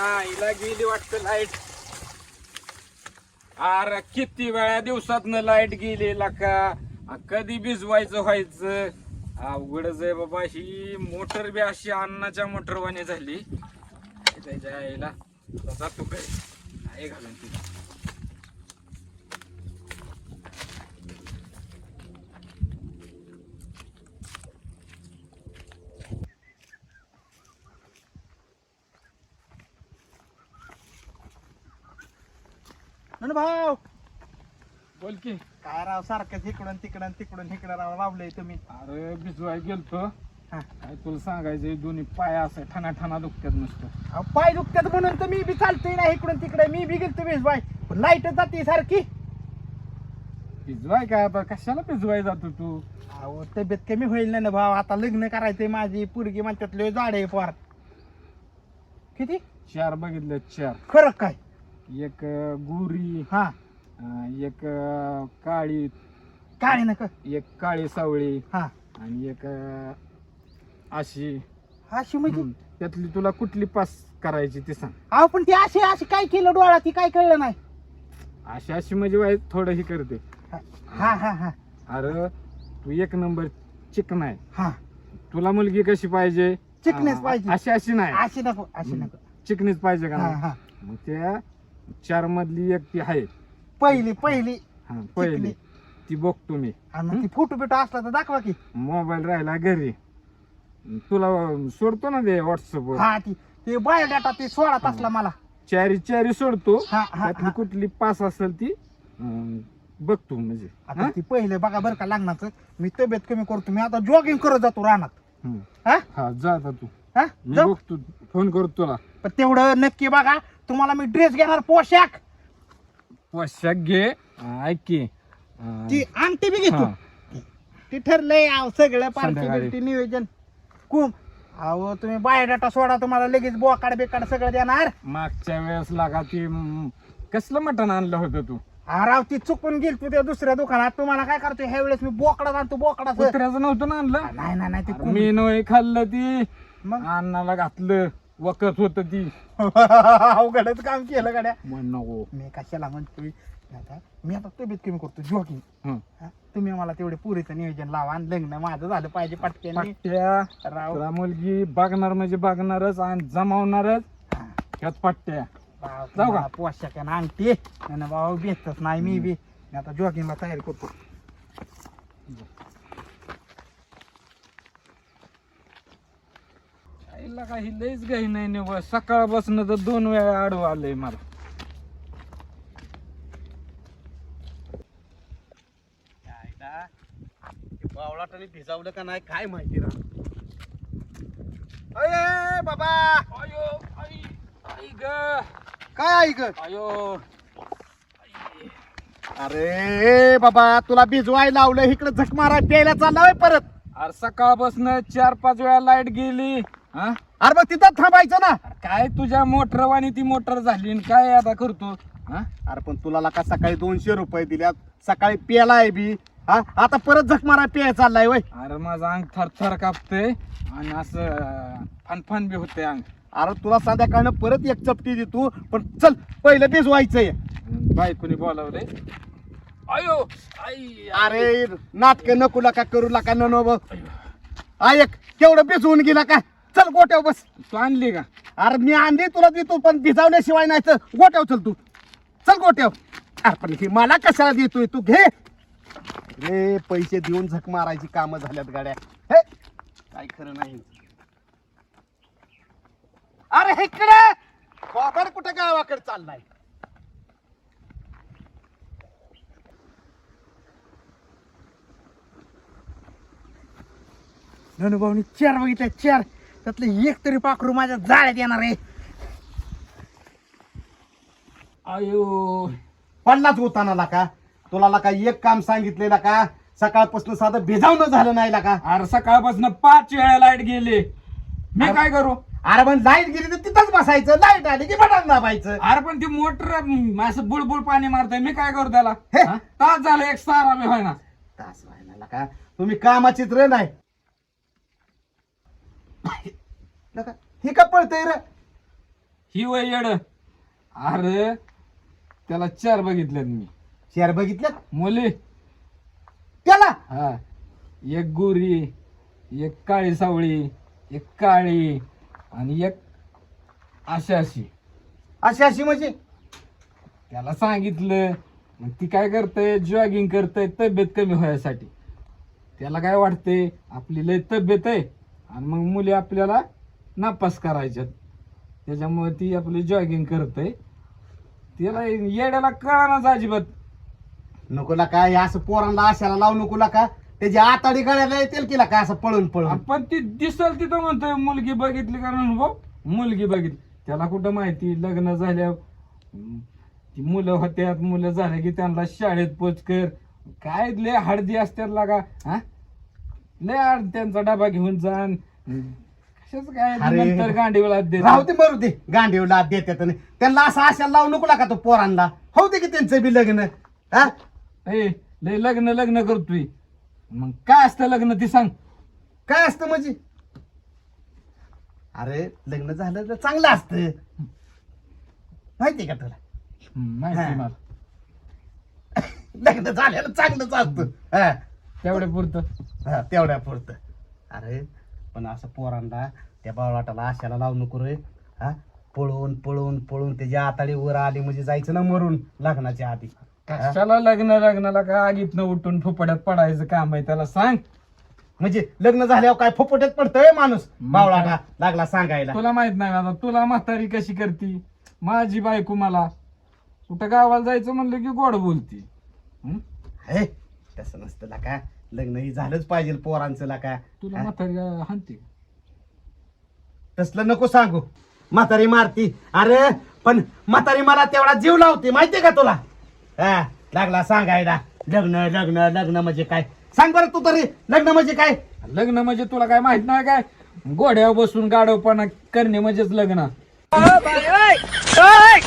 आईला गेली वाटतं लाइट अरे किती वेळा दिवसात लाइट गेलेला का? कधी भिजवायचं व्हायचं? अवघडच आहे बाबा ही मोटर बी अशी अन्नाच्या मोटरवाने झाली. त्याच्या आईला जातो काय आहे घालून तिला म्हणून भाऊ. बोल की. काय राव सारखंच इकडून तिकडून तिकडून इकडं राव लावलंय तुम्ही. अरे भिजवाय गेलतो. हा. काय तुला सांगायचं दोन्ही पाय असं ठणा ठणा दुखतात नुसतं. अहो, पाय दुखतात म्हणून तर मी बी चालतोय ना इकडून तिकडे. मी बी गेलतो बेस बाय लाइट जाते सारखी. भिजवाय काय आता? कशाला भिजवाय जातो तू? अहो तब्येत कमी होईल ना भाऊ. आता लग्न करायचंय माझी. पुरगी म्हणतात लय झाड आहे फार. किती? चार बघितले चार. खरं काय? एक गुरी हा अं, एक अं, काळी काय नका. एक काळी सावळी हा. आणि एक अं, अशी अशी म्हणजे? हम्म. त्यातली तुला कुठली पास करायची ती सांग. अहो पण ती अशी अशी काय केलं डोळा ती काय कळलं नाही. अशी अशी म्हणजे वाय थोडं ही करते. हा हा हा अरे तू एक नंबर चिकन आहे. हा. तुला मुलगी कशी पाहिजे? चिकनीच अं, पाहिजे. अशी अशी नाही. अशी नको अशी नको. चिकनीच पाहिजे का हा नाही? हा. मग त्या चार मधली एक ती आहे. पहिली पहिली. हा, पहिली. ती बघतो मी. आणि ती फोटो बिटो असला तर दाखवा की. मोबाईल राहिला घरी. तुला सोडतो ना ते व्हॉट्सअपवर हा ती ते बायोडाटा ते सोळा तासला मला. चारी चारी सोडतो. हा हा त्यातली हा. कुठली पास असेल ती अं, बघतो म्हणजे. आता हा? ती पहिले बघा बरं का लागणार मी तब्येत कमी करतो. मी आता जॉगिंग करत जातो रानात. हम्म. हा? हा जा आता तू. हा? मी जाऊ. बघतो फोन करतो तुला. पण तेवढं नक्की बघा. तुम्हाला मी ड्रेस घेणार पोशाख. पोशाख घे. ऐक की. अं, ती अंगठी बी घेतो हा. ती ठरलंय अहो सगळं पार्टी संध्याकाळी. बिर्टी नियोजन. कुम. अहो तुम्ही बायोडाटा सोडा तुम्हाला लगेच बोकाड बेकाड सगळं देणार. मागच्या वेळेस लागा ती म, कसलं मटण आणलं होतं तू? हा, राव ती चुकून गेल तू त्या दुसऱ्या दुकानात. तुम्हाला काय करतो ह्या वेळेस मी बोकडा आणतो बोकडा कुत्र्याचं नव्हतं ना आणलं? नाही नाही नाही ती. मी नव्हे खाल्लं ती. मग? अन्नाला घातलं. वकत होत ती. अवघडच काम केलं गाड्या. म्हण नको. मी कशाला म्हणतोय? आता मी आता तब्येत कमी करतो जॉगिंग हं. तुम्ही मला तेवढे पुरीचं नियोजन लावा आणि लग्न माझं झालं पाहिजे पटक्याने. पट्ट्या. राव. तुला मुलगी बघणार म्हणजे बघणारच आणि जमावणारच. ह्याच पट्ट्या. जाऊ का? तुम्हाला पोशाख आणि अंगठी. आणि बाबा बेतच नाही मी बी. मी आता जॉगिंगला तयारी करतो. काही लईच काही नाही निव्वळ सकाळपासून तर दोन वेळा आडवं आलंय मला. भिजावलं का नाही काय माहिती अये बाबा! अयो आई आई ग. काय ऐक अयो. अरे बाबा तुला भिजवाय लावलं इकडे झक मारा प्यायला चाललाय परत. अरे सकाळपासून चार पाच वेळा लाइट गेली. हा? अरे मग तिथं थांबायचं ना. काय तुझ्या मोटर वाणी ती मोटर झाली आणि काय आता करतो? हा? अरे पण तुला का सकाळी दोनशे रुपये दिल्यात. सकाळी प्यालाय बी. हा? आता परत झक मारा प्याय चाललाय वय. अरे माझं अंग थर थर कापतंय आणि असं फनफन बी होते अंग. अरे तुला संध्याकाळनं परत एक चपटी देतो पण चल पहिलं भिजवायचंय. बायकोनी बोलावले अयो! आई अरे नाटक नको नका करू नका न ऐक केवढं भिजवून गेला का? चल गोट्याव बस. तू आणली का? अरे मी आणली तुला देतो पण भिजावण्याशिवाय नाही तर गोट्याव चल तू. चल गोट्याव अरे पण ही मला कशाला देतोय तू? घे. रे पैसे देऊन झक मारायची कामं झाल्यात गाड्या. हे काय खरं नाही. अरे इकडे! बाबड कुठं गावाकडे चाललाय? भाऊनी चार बघितल्या चार. त्यातलं एक तरी पाखरू माझ्या जाळ्यात येणार आहे. अयो पडलाच होताना का? तुला का एक काम सांगितलेलं का? सकाळपासून साधं भिजावणं झालं नाही का? अरे सकाळपासून पाच वेळा लाइट गेली. मी काय करू? अरे पण लाइट गेली तर तिथंच बसायचं. लाइट आली की बटन दाबायचं. अरे पण ती मोटर असं बुळबुळ पाणी मारतंय. मी काय करू त्याला? हे. हा? तास झालं एक सारा बी होईना. तास व्हायला का? तुम्ही कामाचीच रे नाही. लका, हे का पळतय रे? ही वय येड. अरे त्याला चार बघितल्यात मी. शेअर बघितल्यात मुली. त्याला? हा. एक गोरी एक काळी सावळी एक काळी आणि एक अशी अशी. अशी अशी म्हणजे? त्याला सांगितलं मग ती काय करते जॉगिंग करते तब्येत कमी व्हायसाठी त्याला काय वाटते आपली लय तब्येत आहे. आणि मग मुली आपल्याला नापास करायच्यात. त्याच्यामुळे ती आपली जॉगिंग करते त्याला येड्याला कळानाच अजिबात. नको का हे असं पोरांना आशाला लावू नको का? त्याची आताडी गळ्याला येतील की का असं पळून पळून? पण ती दिसल तिथं म्हणतोय मुलगी बघितली का भाऊ? मुलगी बघितली. त्याला कुठं माहिती? लग्न झाल्या ती मुलं होत्यात मुलं झाल्या की त्यांना शाळेत पोच कर. काय लय हळदी असतात लागा हा? लय हळद त्यांचा डबा घेऊन जाण कशाच काय अरे, नंतर गांडीवला दे राहू दे मरू दे. गांडीवला देतात आणि त्यांना. असं आशाला लावू नको का तो पोरांना. हो दे की त्यांचं बी लग्न. हा? ए लय लग्न लग्न करतोय. मग काय असतं लग्न ती सांग. काय असतं म्हणजे? अरे लग्न झालं तर चांगलं असतं. माहिती का तुला? हम्म, माहिती हा. मला. लग्न झालेलं चांगलंच असतं. हा. तेवढ्या पुरतं. हा, तेवढ्या पुरतं. अरे पण असं पोरांना त्या बावळाटाला आशाला लावू नको रे. हा? पळून पळून पळून त्याच्या आताडी वर आली म्हणजे जायचं ना मरून लग्नाच्या आधी? कशाला लग्न लग्नाला का आगीतनं उठून फुपड्यात पडायचं काम आहे त्याला सांग. म्हणजे लग्न झाल्यावर काय फुफुट्यात पडतोय माणूस बावळाटा लागला सांगायला. तुला माहीत नाही आता तुला म्हातारी कशी करती? माझी बायको मला. कुठं गावाला जायचं म्हणलं की गोड बोलती. हं? हे तसं नसतं का? लग्न ही झालंच पाहिजे पोरांचं का? तुला म्हातारी हानते तसलं नको सांगू. म्हातारी मारती. अरे पण म्हातारी मला तेवढा जीव लावते माहितीये का तुला? हा लागला सांगायला. लग्न लग्न लग्न म्हणजे काय? सांग बरं तू तरी लग्न म्हणजे काय? लग्न म्हणजे तुला काय माहीत नाही काय? घोड्यावर बसून गाडवपणा करणे म्हणजेच लग्न. ओ बाई, ओय, ओय.